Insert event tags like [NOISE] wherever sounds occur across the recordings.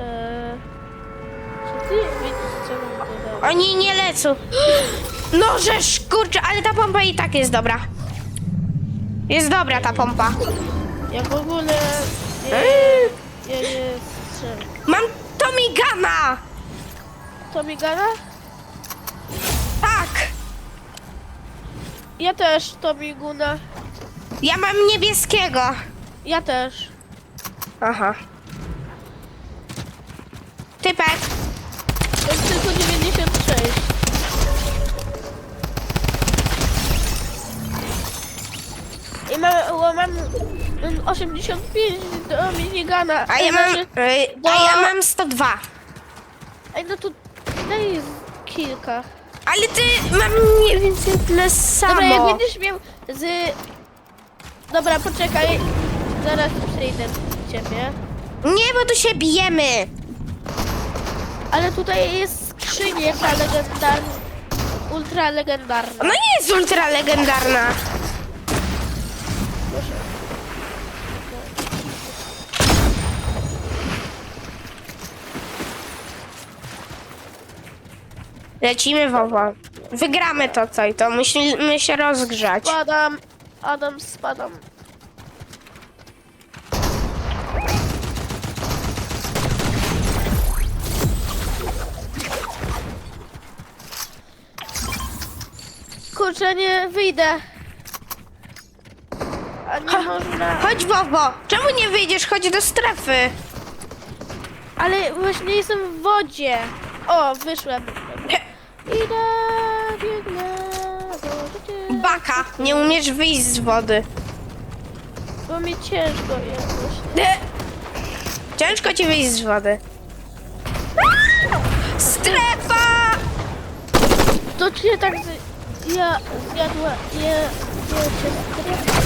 Eee, czy ty widzisz, co mam tutaj? Oni nie lecą. No żeż, kurczę, ale ta pompa i tak jest dobra. Jest dobra ta pompa. Ja w ogóle nie, ja nie strzelam. Mam Tomigana! To mi gada? Tak! Ja też, to mi guna. Ja mam niebieskiego. Ja też. Aha. To jest tylko 96. I mam, o, mam mm, 85 do minigana. A ja mam, y, a ja mam 102. Ej, no to daj kilka. Ale ty mam mniej więcej tyle samo. Dobra, jak będziesz miał z... Dobra, poczekaj. Zaraz przyjdę do ciebie. Nie, bo tu się bijemy. Ale tutaj jest skrzynia legendarna. Ultra legendarna. Ona nie jest ultra legendarna. Proszę. Lecimy, Wowo. Wygramy to co i to. Musimy się rozgrzać. Spadam. Adam, spadam. Kurczę, nie wyjdę. A nie można. Chodź, Wowo. Czemu nie wyjdziesz? Chodź do strefy. Ale właśnie jestem w wodzie. O, wyszłem. Idę, biegnę. do. Baka, nie umiesz wyjść z wody. Bo mi ciężko jakoś. E, Ciężko ci wyjść z wody. Strefa! To cię tak z... Ja zjadła... Ja... Ja cię strefa.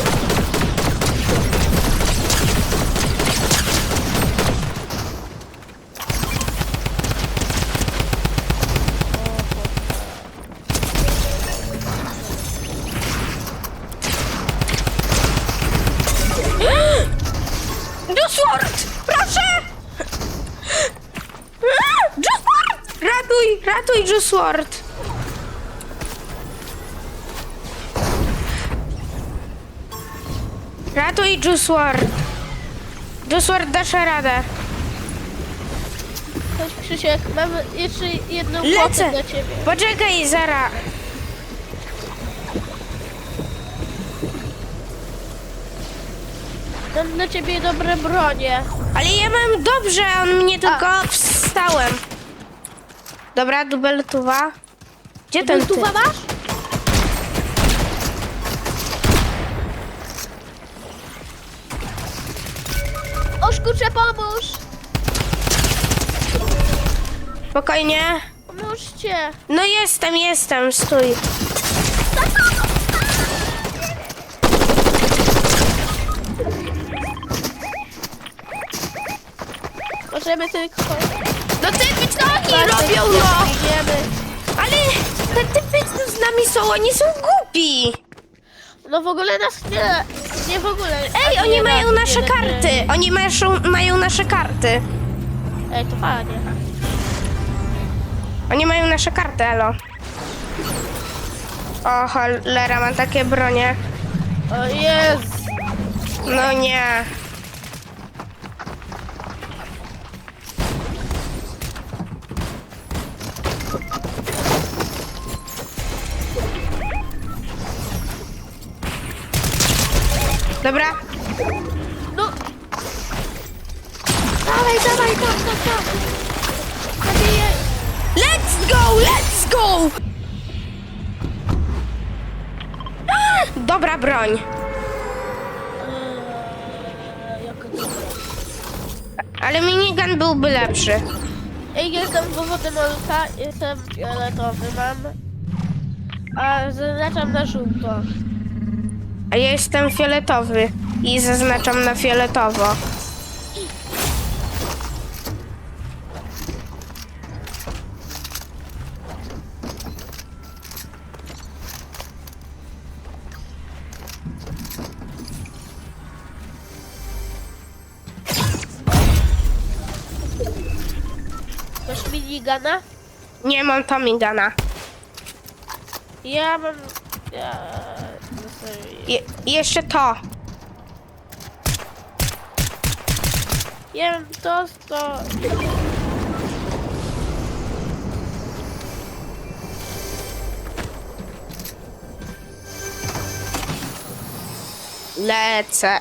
[GASPS] Jusword! Proszę! [GASPS] Jusword! Ratuj, ratuj, Jusword! Ratuj, Jusword! Jusword, dasz radę. Chodź Krzysiek, mam jeszcze jedną Lecę! kłopot dla ciebie. Poczekaj, Zara. Mam dla ciebie dobre bronie. Ale ja mam dobrze, on mnie tylko wstałem. Dobra, dubeltuwa. Gdzie ten ty? masz? Oszkucze, pomóż! Spokojnie. Pomóżcie! No jestem, jestem, stój. Możemy tylko... No ty oni robią, no! Idziemy. Ale te typy z nami są, oni są głupi. No w ogóle nas nie... Nie w ogóle. Ej, oni mają nas nasze karty. Oni mają, mają nasze karty. Ej, to fajnie. Oni mają nasze karty, elo. O, cholera, mam takie bronie. O jest! No nie. Dobra, No! Dawaj, dawaj, tam, tam, tam! Nabijaj! let's go, let's go! Dobra broń. Ale minigun byłby lepszy. Ej, jestem powodem Olka, jestem fioletowy, mam. A zaznaczam na żółto. A ja jestem fioletowy i zaznaczam na fioletowo. minigana? Nie mam Tomigana. Ja mam... Ja... Je, jeszcze to. Mam to, to... Lecę.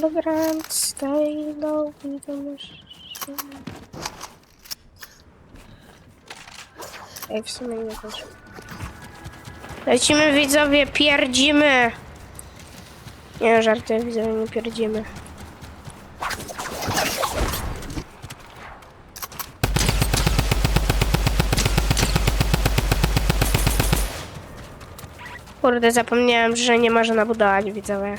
Dobra, stay low, wiadomość. Ej, w sumie nie też. Lecimy widzowie, pierdzimy. Nie, żartuję widzowie, nie pierdzimy. Kurde, zapomniałem, że nie można budować widzowie.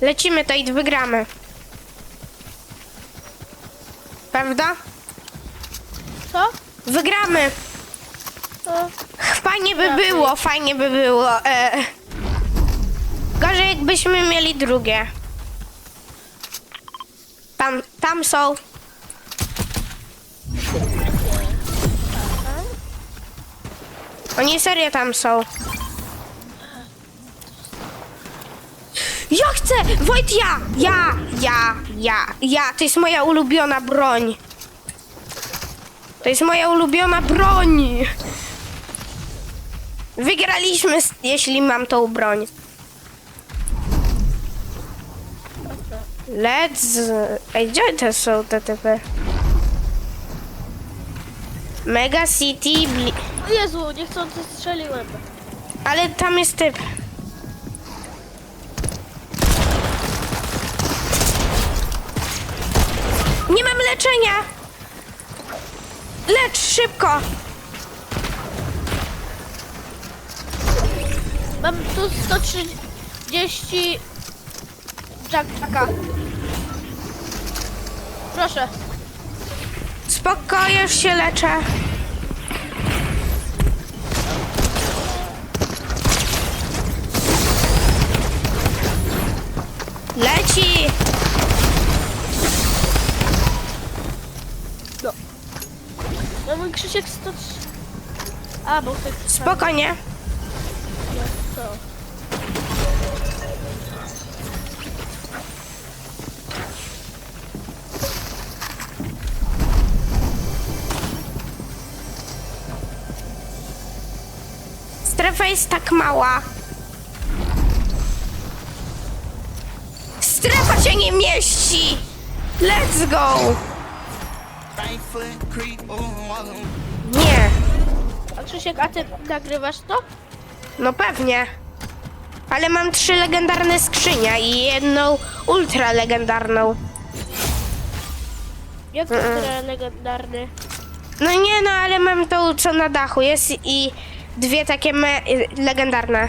Lecimy to i wygramy. Prawda? Co? Wygramy. To... Fajnie by było, fajnie by było. E... Gorzej jakbyśmy mieli drugie. Tam, tam są. Oni serio tam są. Ja chcę! Wojt, ja! Ja! Ja! Ja! Ja! To jest moja ulubiona broń. To jest moja ulubiona broń. Wygraliśmy, jeśli mam tą broń. Let's... Ej, gdzie to są te typy? Mega City... Bli... O Jezu, niechcący strzeliłem. Ale tam jest typ. Leczenia! Lecz szybko! Mam tu 130... Jacka. Proszę. Spoko, już się leczę. No mój Krzysiek 103... A, bo. Spokojnie. Co? Strefa jest tak mała. Strefa się nie mieści! Let's go! Nie, A Krzysiek, a ty nagrywasz to? no pewnie. Ale mam trzy legendarne skrzynia i jedną ultra legendarną. Jak to mm. legendarny? No nie no, ale mam tą co na dachu jest i dwie takie me- legendarne.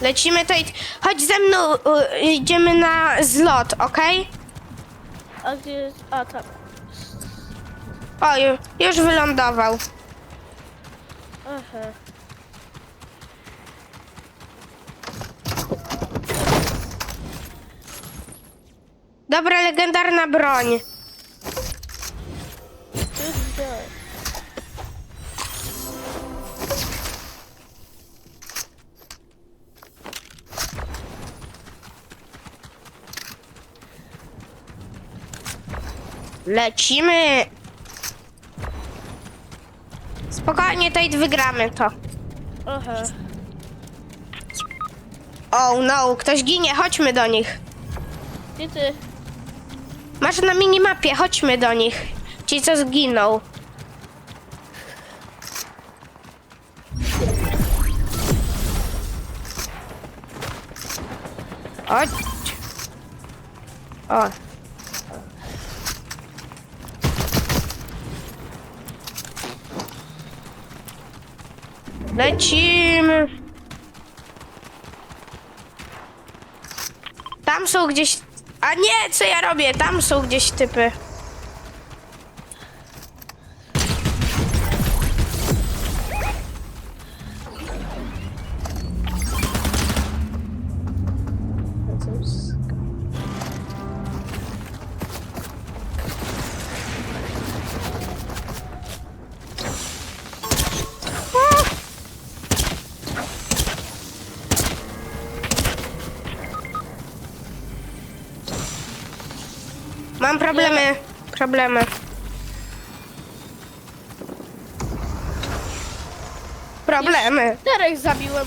Lecimy tutaj. Chodź ze mną, y, idziemy na zlot, okej? A gdzie jest... A, tam. O, ju- już wylądował. Aha. Dobra, legendarna broń. Lecimy. Spokojnie, tutaj wygramy to. Aha. Oh no, ktoś ginie, chodźmy do nich. Gdzie ty? Masz na minimapie, chodźmy do nich. Ci, co zginął. Chodź. O. Lecimy. Tam są gdzieś. A nie, co ja robię? Tam są gdzieś typy. Mam problemy. Problemy. Problemy. Czterech zabiłem.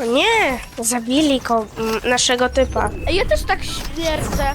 O nie, zabili ko- naszego typa. Ja też tak śmierdzę.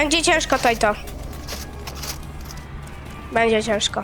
Będzie ciężko to i to. Będzie ciężko.